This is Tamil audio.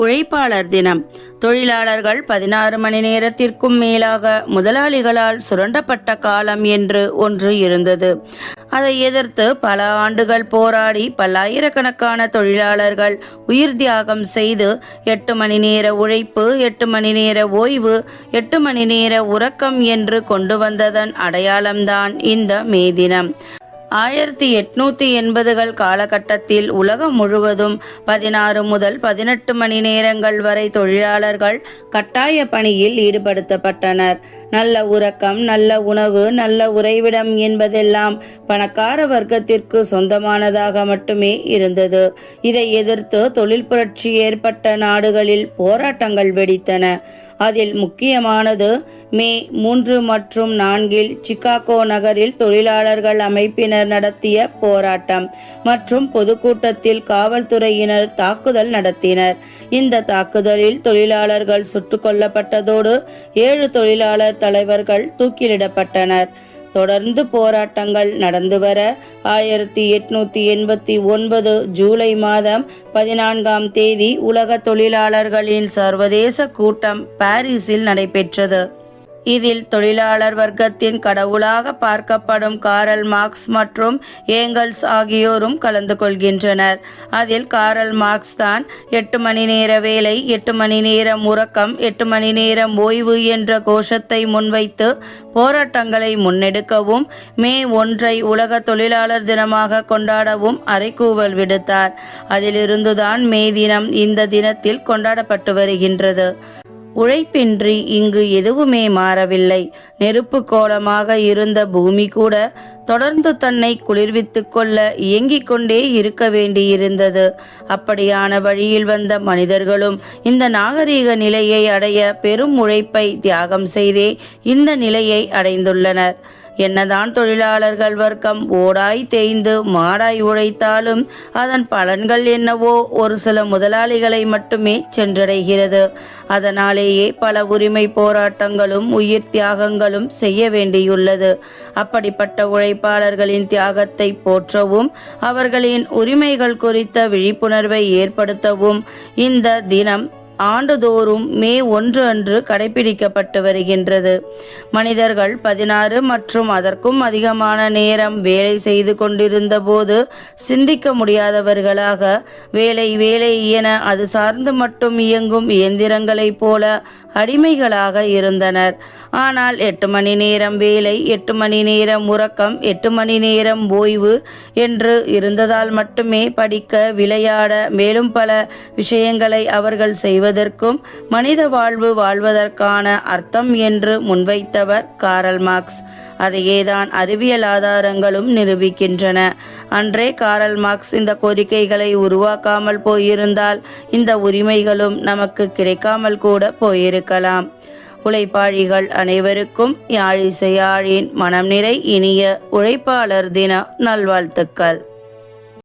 உழைப்பாளர் தினம். தொழிலாளர்கள் பதினாறு மணி நேரத்திற்கும் மேலாக முதலாளிகளால் சுரண்டப்பட்ட காலம் என்று ஒன்று இருந்தது. அதை எதிர்த்து பல ஆண்டுகள் போராடி பல்லாயிரக்கணக்கான தொழிலாளர்கள் உயிர் தியாகம் செய்து எட்டு மணி நேர உழைப்பு எட்டு மணி நேர ஓய்வு எட்டு மணி நேர உறக்கம் என்று கொண்டு வந்ததன் அடையாளம்தான் இந்த மே தினம். ஆயிரத்தி எட்நூத்தி எண்பதுகள் காலகட்டத்தில் உலகம் முழுவதும் பதினாறு முதல் பதினெட்டு மணி நேரங்கள் வரை தொழிலாளர்கள் கட்டாய பணியில் ஈடுபடுத்தப்பட்டனர். நல்ல உறக்கம் நல்ல உணவு நல்ல உறைவிடம் என்பதெல்லாம் பணக்கார வர்க்கத்திற்கு சொந்தமானதாக மட்டுமே இருந்தது. இதை எதிர்த்து தொழில் புரட்சி ஏற்பட்ட நாடுகளில் போராட்டங்கள் வெடித்தன. அதில் முக்கியமானது மே மூன்று மற்றும் நான்கில் சிகாகோ நகரில் தொழிலாளர்கள் அமைப்பினர் நடத்திய போராட்டம் மற்றும் பொதுக்கூட்டத்தில் காவல்துறையினர் தாக்குதல் நடத்தினர். இந்த தாக்குதலில் தொழிலாளர்கள் சுட்டுக் கொல்லப்பட்டதோடு ஏழு தொழிலாளர் தலைவர்கள் தூக்கிலிடப்பட்டனர். தொடர்ந்து போராட்டங்கள் நடந்து வர ஆயிரத்தி எட்நூத்தி எண்பத்தி ஒன்பது ஜூலை மாதம் பதினான்காம் தேதி உலக தொழிலாளர்களின் சர்வதேச கூட்டம் பாரிஸில் நடைபெற்றது. இதில் தொழிலாளர் வர்க்கத்தின் கடவுளாக பார்க்கப்படும் காரல் மார்க்ஸ் மற்றும் ஏங்கல்ஸ் ஆகியோரும் கலந்து கொள்கின்றனர். அதில் காரல் மார்க்ஸ் தான் எட்டு மணி நேர வேலை எட்டு மணி நேரம் உறக்கம் எட்டு மணி நேரம் ஓய்வு என்ற கோஷத்தை முன்வைத்து போராட்டங்களை முன்னெடுக்கவும் மே ஒன்றை உலக தொழிலாளர் தினமாக கொண்டாடவும் அறைகூவல் விடுத்தார். அதிலிருந்துதான் மே தினம் இந்த தினத்தில் கொண்டாடப்பட்டு வருகின்றது. உழைப்பின்றி இங்கு எதுவுமே மாறவில்லை. நெருப்பு கோலமாக இருந்த பூமி கூட தொடர்ந்து தன்னை குளிர்வித்துக் கொள்ள இயங்கிக் கொண்டே இருக்க வேண்டியிருந்தது. அப்படியான வழியில் வந்த மனிதர்களும் இந்த நாகரீக நிலையை அடைய பெரும் உழைப்பை தியாகம் செய்தே இந்த நிலையை அடைந்துள்ளனர். என்னதான் தொழிலாளர்கள் வர்க்கம் ஓடாய் தேய்ந்து மாடாய் உழைத்தாலும் அதன் பலன்கள் என்னவோ ஒரு சில முதலாளிகளை மட்டுமே சென்றடைகிறது. அதனாலேயே பல உரிமை போராட்டங்களும் உயிர் தியாகங்களும் செய்ய வேண்டியுள்ளது. அப்படிப்பட்ட உழைப்பாளர்களின் தியாகத்தை போற்றவும் அவர்களின் உரிமைகள் குறித்த விழிப்புணர்வை ஏற்படுத்தவும் இந்த தினம் ஆண்டுதோறும் மே ஒன்று அன்று கடைபிடிக்கப்பட்டு வருகின்றது. மனிதர்கள் பதினாறு மற்றும் அதற்கும் அதிகமான நேரம் வேலை செய்து கொண்டிருந்த போது சிந்திக்க முடியாதவர்களாக வேலை வேலை என அது சார்ந்து மட்டும் இயங்கும் இயந்திரங்களைப் போல அடிமைகளாக இருந்தனர். ஆனால் எட்டு மணி நேரம் வேலை எட்டு மணி நேரம் உறக்கம் எட்டு மணி நேரம் ஓய்வு என்று இருந்ததால் மட்டுமே படிக்க விளையாட மேலும் பல விஷயங்களை அவர்கள் செய்வதற்கும் மனித வாழ்வு வாழ்வதற்கான அர்த்தம் என்று முன்வைத்தவர் காரல் மார்க்ஸ். அதையேதான் அறிவியல் ஆதாரங்களும் நிரூபிக்கின்றன. அன்றே காரல் மார்க்ஸ் இந்த கோரிக்கைகளை உருவாக்காமல் போயிருந்தால் இந்த உரிமைகளும் நமக்கு கிடைக்காமல் கூட போயிருக்கலாம். உழைப்பாளிகள் அனைவருக்கும் யாழிசையாழின் மனம் நிறை இனிய உழைப்பாளர் தின நல்வாழ்த்துக்கள்.